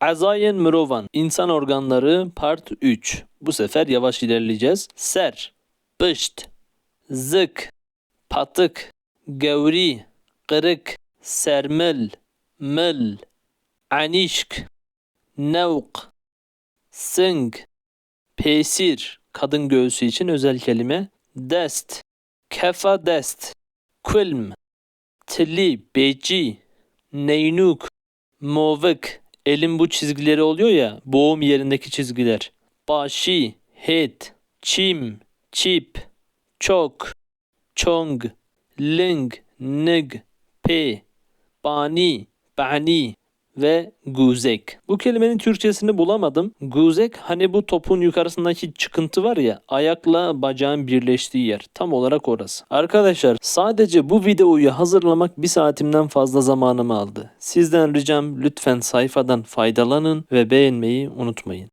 Azayen mirovan. İnsan organları part 3. Bu sefer yavaş ilerleyeceğiz. Ser, pışt, zık, patık, gevri, kırık, sermil, mil, anişk, nevk, sing, pesir, kadın göğsü için özel kelime, dest, kefa dest, kulm, tili, beci, neynuk, movik, elin bu çizgileri oluyor ya, boğum yerindeki çizgiler. Başı, het, çim, çip, çok, çong, ling, nig, pe, bani, bani ve guzek. Bu kelimenin Türkçesini bulamadım. Guzek hani bu topun yukarısındaki çıkıntı var ya ayakla bacağın birleştiği yer. Tam olarak orası. Arkadaşlar sadece bu videoyu hazırlamak bir saatimden fazla zamanımı aldı. Sizden ricam lütfen sayfadan faydalanın ve beğenmeyi unutmayın.